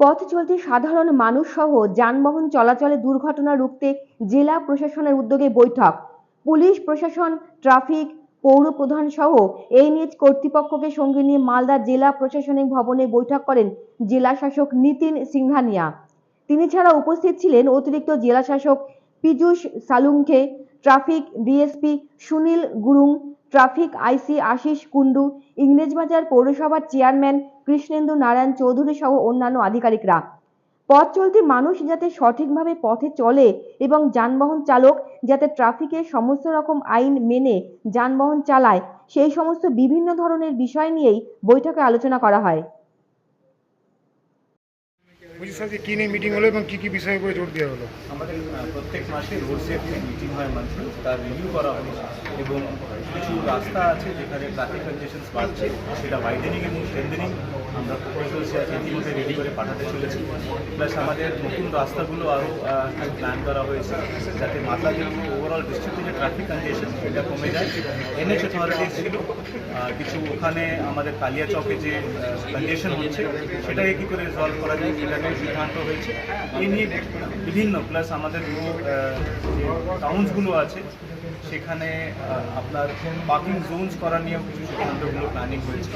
পথ চলতি সাধারণ মানুষ সহ যানবাহন চলাচলে দুর্ঘটনা রুখতে জেলা প্রশাসনের উদ্যোগে বৈঠক। পুলিশ, প্রশাসন, ট্রাফিক, পৌর প্রধান সহ এনএইচ কর্তৃপক্ষকে সঙ্গে নিয়ে মালদা জেলা প্রশাসনিক ভবনে বৈঠক করেন জেলা শাসক নিতিন সিংহানিয়া। তিনি ছাড়া উপস্থিত ছিলেন অতিরিক্ত জেলা শাসক Piyush Salunkhe traffic DSP Sunil Gurung traffic IC Ashis Kundu Englishbazar পৌরসভার চেয়ারম্যান কৃষ্ণেন্দু নারায়ণ চৌধুরী সহ অন্যান্য আধিকারিকরা। পথ চলতি মানুষ যাতে সঠিকভাবে পথে চলে এবং যানবাহন চালক যাতে ট্রাফিকের সমস্ত রকম আইন মেনে যানবাহন চালায়, সেই সমস্ত বিভিন্ন ধরনের বিষয় নিয়েই বৈঠকে আলোচনা করা হয়। বলছি স্যার কী নিয়ে মিটিং হলো এবং কী কী বিষয়ের উপরে জোর দেওয়া হলো? আমাদের প্রত্যেক মাসে রোড সেফটি মিটিং হয় মান্থলি তার রিভিউ করা হয় এবং কিছু রাস্তা আছে যেখানে ট্রাফিক কনজেশন বাড়ছে, সেটা ওয়াইডেনিং এবং স্ট্রেন্থেনিং আমরা রেডি করে পাঠাতে চলেছি। প্লাস আমাদের নতুন রাস্তাগুলো আরও প্ল্যান করা হয়েছে, যাতে মাথা কিন্তু ওভারঅল ডিস্ট্রিক্টে যে ট্রাফিক কনজেশন সেটা কমে যায়। এনএচ অথরিটিস ছিল কিছু ওখানে আমাদের কালিয়া চকে যে কনজেশন হচ্ছে, সেটাকে কী করে রিজলভ করা যায় সেটা সিদ্ধান্ত হয়েছে। নিয়ে বিভিন্ন প্লাস আমাদের যে টাউন্সগুলো আছে, সেখানে আপনার পার্কিং জোনস করা নিয়েও কিছু সিদ্ধান্তগুলো প্ল্যানিং হয়েছে।